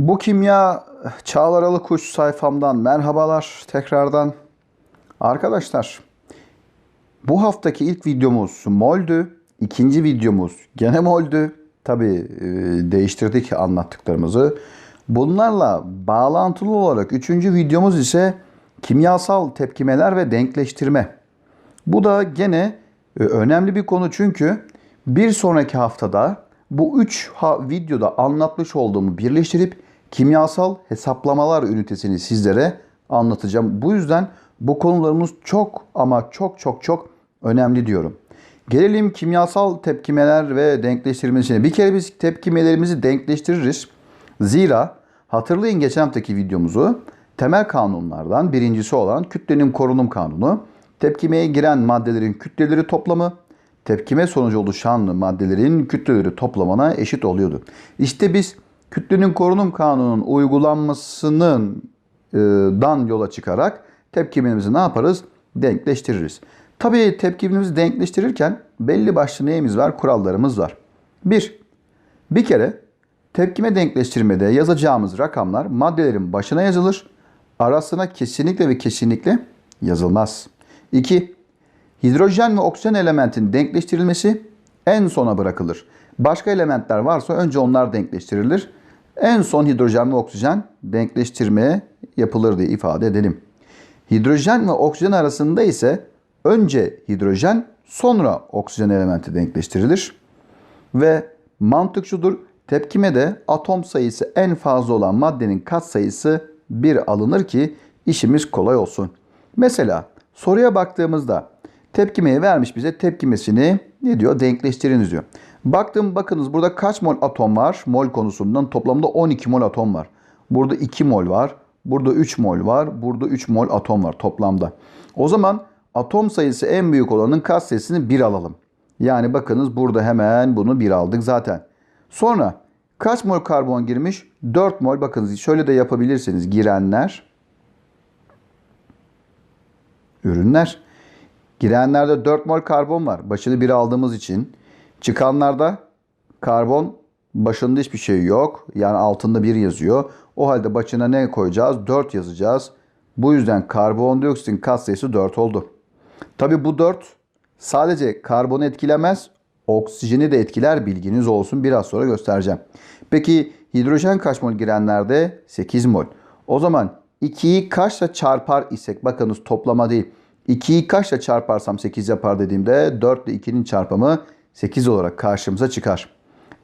Bu kimya Çağlar Alıkuş sayfamdan merhabalar tekrardan. Arkadaşlar bu haftaki ilk videomuz moldü. İkinci videomuz gene moldü. Tabi değiştirdik anlattıklarımızı. Bunlarla bağlantılı olarak üçüncü videomuz ise kimyasal tepkimeler ve denkleştirme. Bu da gene e, önemli bir konu çünkü bir sonraki haftada bu üç videoda anlatmış olduğumu birleştirip kimyasal hesaplamalar ünitesini sizlere anlatacağım. Bu yüzden bu konularımız çok ama çok çok çok önemli diyorum. Gelelim kimyasal tepkimeler ve denkleştirmesine. Bir kere biz tepkimelerimizi denkleştiririz. Zira hatırlayın geçen haftaki videomuzu temel kanunlardan birincisi olan kütlenin korunum kanunu tepkimeye giren maddelerin kütleleri toplamı tepkime sonucu oluşan maddelerin kütleleri toplamına eşit oluyordu. İşte biz kütlenin korunum kanununun uygulanmasının e, dan yola çıkarak tepkimemizi ne yaparız? Denkleştiririz. Tabii tepkimimizi denkleştirirken belli başlı neyimiz var? Kurallarımız var. Bir, bir kere tepkime denkleştirmede yazacağımız rakamlar maddelerin başına yazılır. Arasına kesinlikle ve kesinlikle yazılmaz. 2. Hidrojen ve oksijen elementin denkleştirilmesi en sona bırakılır. Başka elementler varsa önce onlar denkleştirilir. En son hidrojen ve oksijen denkleştirmeye yapılır diye ifade edelim. Hidrojen ve oksijen arasında ise önce hidrojen sonra oksijen elementi denkleştirilir. Ve mantık şudur. Tepkimede atom sayısı en fazla olan maddenin kat sayısı 1 alınır ki işimiz kolay olsun. Mesela soruya baktığımızda tepkimeyi vermiş bize tepkimesini ne diyor? Denkleştiriniz diyor. Baktım bakınız burada kaç mol atom var? Mol konusundan toplamda 12 mol atom var. Burada 2 mol var. Burada 3 mol var. Burada 3 mol atom var toplamda. O zaman atom sayısı en büyük olanın kat sayısını 1 alalım. Yani bakınız burada hemen bunu 1 aldık zaten. Sonra kaç mol karbon girmiş? 4 mol. Bakınız şöyle de yapabilirsiniz. Girenler, ürünler. Girenlerde 4 mol karbon var. Başını 1 aldığımız için. Çıkanlarda karbon başında hiçbir şey yok. Yani altında 1 yazıyor. O halde başına ne koyacağız? 4 yazacağız. Bu yüzden karbondioksitin katsayısı 4 oldu. Tabi bu 4 sadece karbonu etkilemez, oksijeni de etkiler bilginiz olsun. Biraz sonra göstereceğim. Peki hidrojen kaç mol girenlerde? 8 mol. O zaman 2'yi kaçla çarpar isek bakınız toplama değil. 2'yi kaçla çarparsam 8 yapar dediğimde 4 ile 2'nin çarpımı 8 olarak karşımıza çıkar.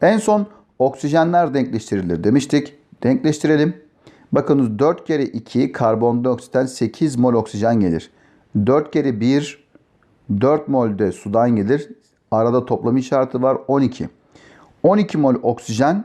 En son oksijenler denkleştirilir demiştik. Denkleştirelim. Bakınız 4 kere 2 karbondioksitten 8 mol oksijen gelir. 4 kere 1 4 mol de sudan gelir. Arada toplam işareti var 12. 12 mol oksijen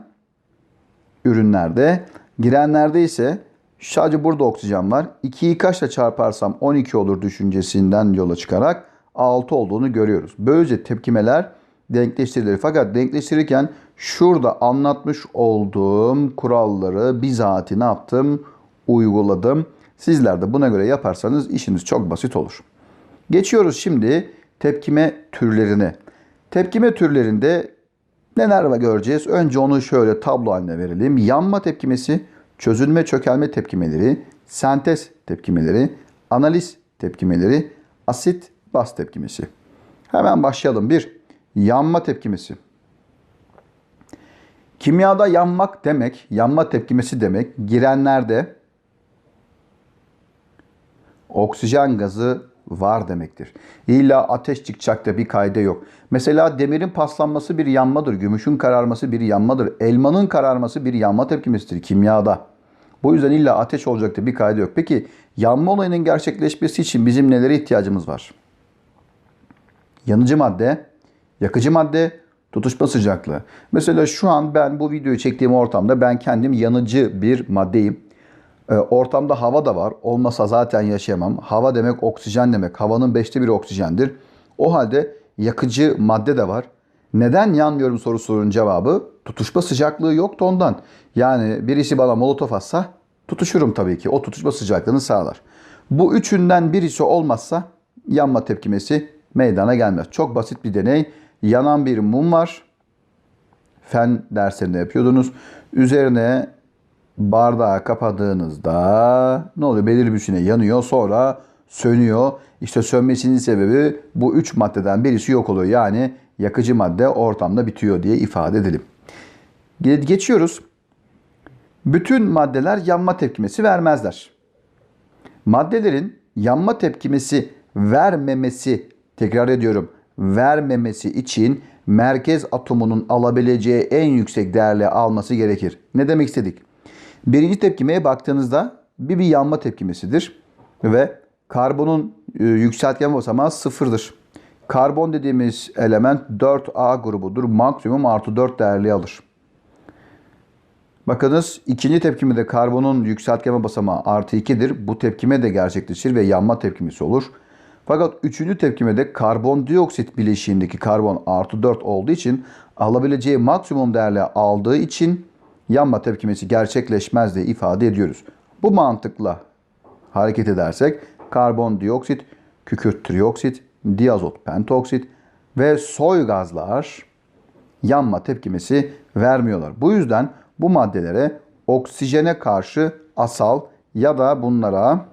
ürünlerde. Girenlerde ise sadece burada oksijen var. 2'yi kaçla çarparsam 12 olur düşüncesinden yola çıkarak 6 olduğunu görüyoruz. Böylece tepkimeler denkleştirilir. Fakat denkleştirirken şurada anlatmış olduğum kuralları bizatihi ne yaptım? Uyguladım. Sizler de buna göre yaparsanız işiniz çok basit olur. Geçiyoruz şimdi tepkime türlerine. Tepkime türlerinde neler var göreceğiz? Önce onu şöyle tablo haline verelim. Yanma tepkimesi, çözülme çökelme tepkimeleri, sentez tepkimeleri, analiz tepkimeleri, asit baz tepkimesi. Hemen başlayalım. Bir, yanma tepkimesi. Kimyada yanmak demek, yanma tepkimesi demek girenlerde oksijen gazı var demektir. İlla ateş çıkacak da bir kayda yok. Mesela demirin paslanması bir yanmadır. Gümüşün kararması bir yanmadır. Elmanın kararması bir yanma tepkimesidir kimyada. Bu yüzden illa ateş olacak da bir kayda yok. Peki yanma olayının gerçekleşmesi için bizim nelere ihtiyacımız var? Yanıcı madde, yakıcı madde, tutuşma sıcaklığı. Mesela şu an ben bu videoyu çektiğim ortamda ben kendim yanıcı bir maddeyim. E, ortamda hava da var. Olmasa zaten yaşayamam. Hava demek oksijen demek. Havanın beşte biri oksijendir. O halde yakıcı madde de var. Neden yanmıyorum soru sorunun cevabı tutuşma sıcaklığı yoktu ondan. Yani birisi bana molotof atsa tutuşurum tabii ki. O tutuşma sıcaklığını sağlar. Bu üçünden birisi olmazsa yanma tepkimesi meydana gelmez. Çok basit bir deney. Yanan bir mum var. Fen derslerinde yapıyordunuz. Üzerine bardağı kapadığınızda ne oluyor? Belirli bir süre yanıyor sonra sönüyor. İşte sönmesinin sebebi bu üç maddeden birisi yok oluyor. Yani yakıcı madde ortamda bitiyor diye ifade edelim. Ge- Geçiyoruz. Bütün maddeler yanma tepkimesi vermezler. Maddelerin yanma tepkimesi vermemesi, tekrar ediyorum, vermemesi için merkez atomunun alabileceği en yüksek değerle alması gerekir. Ne demek istedik? Birinci tepkimeye baktığınızda bir bir yanma tepkimesidir ve karbonun e, yükseltgen basamağı sıfırdır. Karbon dediğimiz element 4A grubudur. Maksimum artı 4 değerli alır. Bakınız ikinci tepkimede karbonun yükseltgeme basamağı artı 2'dir. Bu tepkime de gerçekleşir ve yanma tepkimesi olur. Fakat üçüncü tepkimede karbondioksit bileşiğindeki karbon artı 4 olduğu için alabileceği maksimum değerle aldığı için yanma tepkimesi gerçekleşmez diye ifade ediyoruz. Bu mantıkla hareket edersek karbondioksit, kükürt trioksit, diazot pentoksit ve soy gazlar yanma tepkimesi vermiyorlar. Bu yüzden bu maddelere oksijene karşı asal ya da bunlara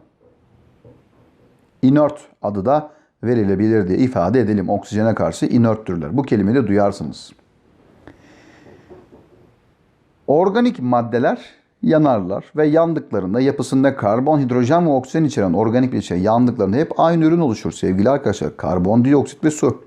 inert adı da verilebilir diye ifade edelim. Oksijene karşı inerttürler. Bu kelimeyi de duyarsınız. Organik maddeler yanarlar ve yandıklarında yapısında karbon, hidrojen ve oksijen içeren organik bir şey yandıklarında hep aynı ürün oluşur sevgili arkadaşlar. Karbondioksit ve su.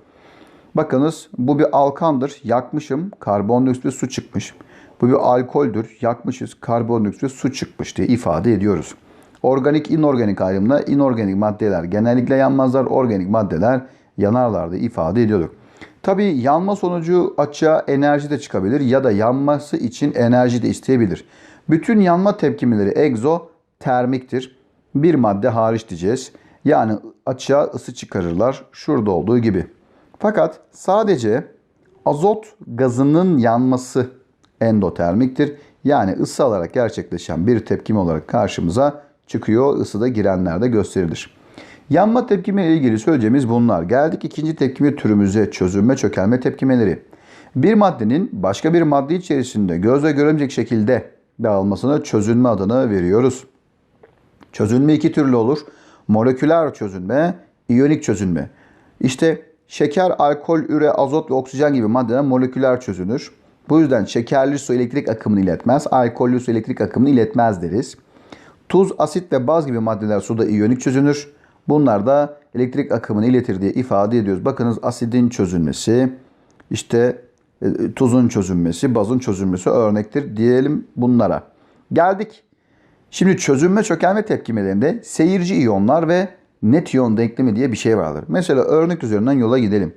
Bakınız bu bir alkandır. Yakmışım. Karbondioksit ve su çıkmış. Bu bir alkoldür. Yakmışız. Karbondioksit ve su çıkmış diye ifade ediyoruz. Organik, inorganik ayrımda inorganik maddeler genellikle yanmazlar. Organik maddeler yanarlar diye ifade ediyorduk. Tabii yanma sonucu açığa enerji de çıkabilir ya da yanması için enerji de isteyebilir. Bütün yanma tepkimeleri egzotermiktir. Bir madde hariç diyeceğiz. Yani açığa ısı çıkarırlar. Şurada olduğu gibi. Fakat sadece azot gazının yanması endotermiktir. Yani ısı alarak gerçekleşen bir tepkime olarak karşımıza çıkıyor. Isıda girenlerde gösterilir. Yanma tepkime ile ilgili söyleyeceğimiz bunlar. Geldik ikinci tepkime türümüze çözünme çökelme tepkimeleri. Bir maddenin başka bir madde içerisinde gözle göremeyecek şekilde dağılmasına çözünme adını veriyoruz. Çözünme iki türlü olur. Moleküler çözünme, iyonik çözünme. İşte şeker, alkol, üre, azot ve oksijen gibi maddeler moleküler çözünür. Bu yüzden şekerli su elektrik akımını iletmez, alkollü su elektrik akımını iletmez deriz. Tuz, asit ve baz gibi maddeler suda iyonik çözünür. Bunlar da elektrik akımını iletir diye ifade ediyoruz. Bakınız asidin çözünmesi, işte e, tuzun çözünmesi, bazın çözünmesi örnektir diyelim bunlara. Geldik. Şimdi çözünme çökelme tepkimelerinde seyirci iyonlar ve net iyon denklemi diye bir şey vardır. Mesela örnek üzerinden yola gidelim.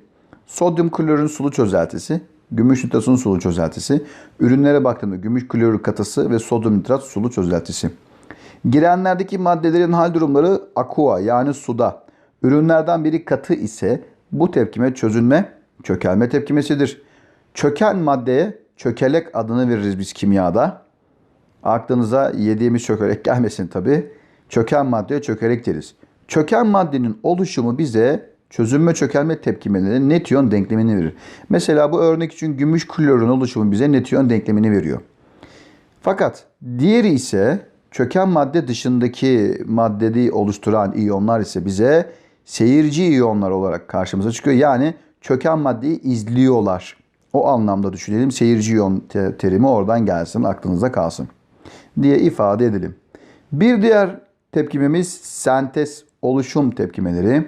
Sodyum klorürün sulu çözeltisi, gümüş nitrasun sulu çözeltisi, ürünlere baktığımda gümüş klorür katısı ve sodyum nitrat sulu çözeltisi. Girenlerdeki maddelerin hal durumları aqua yani suda. Ürünlerden biri katı ise bu tepkime çözünme, çökelme tepkimesidir. Çöken maddeye çökelek adını veririz biz kimyada. Aklınıza yediğimiz çökelek gelmesin tabi. Çöken maddeye çökelek deriz. Çöken maddenin oluşumu bize çözünme çökelme tepkimelerinin net iyon denklemini verir. Mesela bu örnek için gümüş klorun oluşumu bize net iyon denklemini veriyor. Fakat diğeri ise çöken madde dışındaki maddeyi oluşturan iyonlar ise bize seyirci iyonlar olarak karşımıza çıkıyor. Yani çöken maddeyi izliyorlar. O anlamda düşünelim. Seyirci iyon te- terimi oradan gelsin, aklınıza kalsın diye ifade edelim. Bir diğer tepkimemiz sentez oluşum tepkimeleri.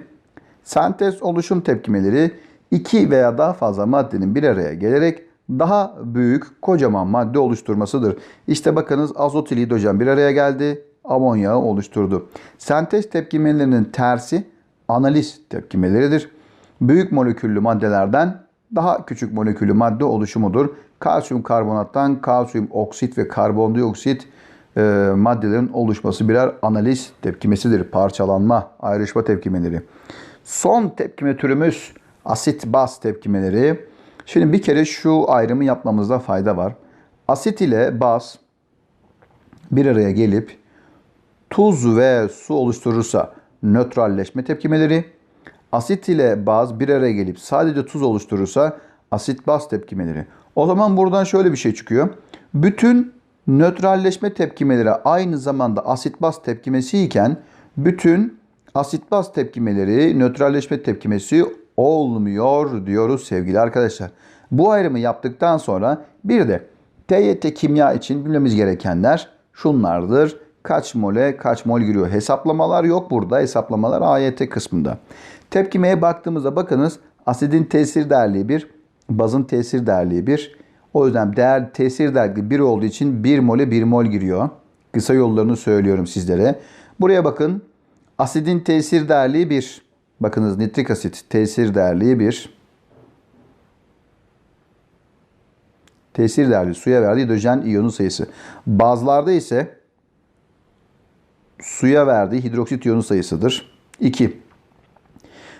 Sentez oluşum tepkimeleri iki veya daha fazla maddenin bir araya gelerek daha büyük kocaman madde oluşturmasıdır. İşte bakınız azot ile hidrojen bir araya geldi, amonyağı oluşturdu. Sentez tepkimelerinin tersi analiz tepkimeleridir. Büyük moleküllü maddelerden daha küçük moleküllü madde oluşumudur. Kalsiyum karbonattan kalsiyum oksit ve karbondioksit e, maddelerin oluşması birer analiz tepkimesidir. Parçalanma, ayrışma tepkimeleri. Son tepkime türümüz asit baz tepkimeleri. Şimdi bir kere şu ayrımı yapmamızda fayda var. Asit ile baz bir araya gelip tuz ve su oluşturursa nötralleşme tepkimeleri, asit ile baz bir araya gelip sadece tuz oluşturursa asit baz tepkimeleri. O zaman buradan şöyle bir şey çıkıyor. Bütün nötralleşme tepkimeleri aynı zamanda asit baz tepkimesi iken bütün asit baz tepkimeleri nötralleşme tepkimesi olmuyor diyoruz sevgili arkadaşlar. Bu ayrımı yaptıktan sonra bir de TYT kimya için bilmemiz gerekenler şunlardır. Kaç mole kaç mol giriyor? Hesaplamalar yok burada. Hesaplamalar AYT kısmında. Tepkimeye baktığımızda bakınız asidin tesir değerliği 1, bazın tesir değerliği 1. O yüzden değer tesir değerliği 1 olduğu için 1 mole 1 mol giriyor. Kısa yollarını söylüyorum sizlere. Buraya bakın. Asidin tesir değerliği 1. Bakınız nitrik asit tesir değerliği 1. Tesir değerli suya verdiği hidrojen iyonu sayısı. Bazlarda ise suya verdiği hidroksit iyonu sayısıdır. 2.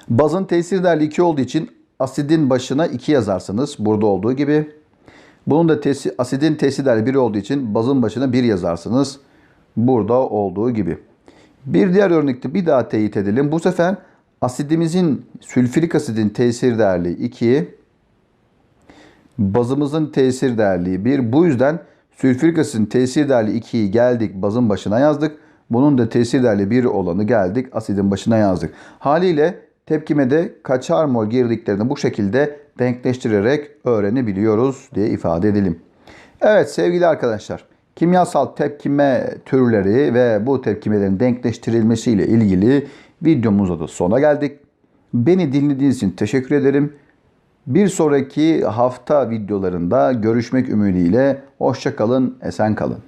Bazın tesir değerli 2 olduğu için asidin başına 2 yazarsınız. Burada olduğu gibi. Bunun da tesi, asidin tesir değerli 1 olduğu için bazın başına 1 yazarsınız. Burada olduğu gibi. Bir diğer örnekte bir daha teyit edelim. Bu sefer asidimizin sülfürik asidin tesir değerli 2, bazımızın tesir değerliği 1. Bu yüzden sülfürik asidin tesir değerli 2'yi geldik bazın başına yazdık. Bunun da tesir değerli 1 olanı geldik asidin başına yazdık. Haliyle tepkimede kaçar mol girdiklerini bu şekilde denkleştirerek öğrenebiliyoruz diye ifade edelim. Evet sevgili arkadaşlar kimyasal tepkime türleri ve bu tepkimelerin denkleştirilmesiyle ilgili videomuzda da sona geldik. Beni dinlediğiniz için teşekkür ederim. Bir sonraki hafta videolarında görüşmek ümidiyle hoşça kalın, esen kalın.